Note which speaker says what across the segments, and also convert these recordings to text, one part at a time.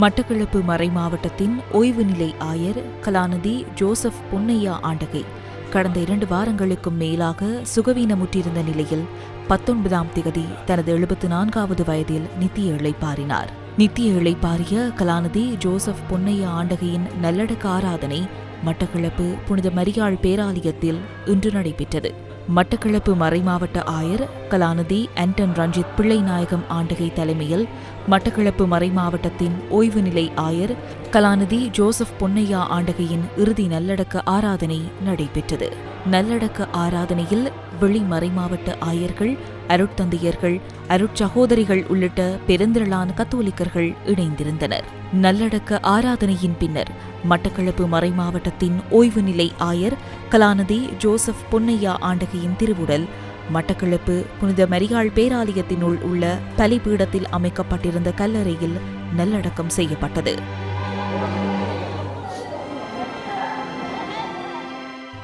Speaker 1: மட்டக்களப்பு மறைமாவட்டத்தின் ஓய்வு நிலை ஆயர் கலாநிதி ஜோசப் பொன்னையா ஆண்டகை. கடந்த இரண்டு வாரங்களுக்கும் மேலாக சுகவீனமுற்றிருந்த நிலையில் பத்தொன்பதாம் திகதி தனது எழுபத்து நான்காவது வயதில் நித்திய இழைப்பாரினார் நித்திய இழைப்பாரிய கலாநிதி ஜோசப் பொன்னையா ஆண்டகையின் நல்லடக்க ஆராதனை மட்டக்களப்பு புனித மரியாள் பேராலயத்தில் இன்று நடைபெற்றது. மட்டக்களப்பு மறைமாவட்ட ஆயர் கலாநிதி ஆண்டன் ரஞ்சித் பிள்ளைநாயகம் ஆண்டகை தலைமையில் மட்டக்களப்பு மறைமாவட்டத்தின் ஓய்வு நிலை ஆயர் கலாநிதி ஜோசப் பொன்னையா ஆண்டகையின் இறுதி நல்லடக்க ஆராதனை நடைபெற்றது. நல்லடக்க ஆராதனையில் வெளி மறைமாவட்ட ஆயர்கள் அருட்தந்தையர்கள் அருட்சகோதரிகள் உள்ளிட்ட பெருந்திரளான கத்தோலிக்கர்கள் இணைந்திருந்தனர். நல்லடக்க ஆராதனையின் பின்னர் மட்டக்களப்பு மறைமாவட்டத்தின் ஓய்வு நிலை ஆயர் கலாநிதி ஜோசப் பொன்னையா ஆண்டகையின் திருவுடல் மட்டக்களப்பு புனித மரியாள் பேராலயத்தினுள் உள்ள பலிபீடத்தில் அமைக்கப்பட்டிருந்த கல்லறையில் நல்லடக்கம் செய்யப்பட்டது.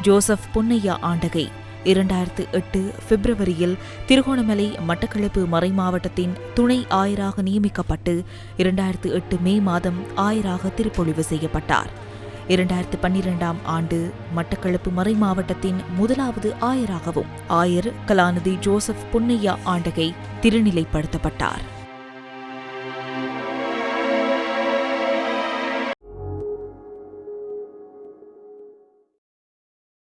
Speaker 1: ஜோசப் பொன்னையா ஆண்டகை இரண்டாயிரத்து எட்டு பிப்ரவரியில் திருகோணமலை மட்டக்களப்பு மறைமாவட்டத்தின் துணை ஆயராக நியமிக்கப்பட்டு இரண்டாயிரத்து எட்டு மே மாதம் ஆயராக திருப்பொழிவு செய்யப்பட்டார். இரண்டாயிரத்து பன்னிரெண்டாம் ஆண்டு மட்டக்களப்பு மறைமாவட்டத்தின் முதலாவது ஆயராகவும் ஆயர் கலாநிதி ஜோசப் பொன்னையா ஆண்டகை திருநிலைப்படுத்தப்பட்டார்.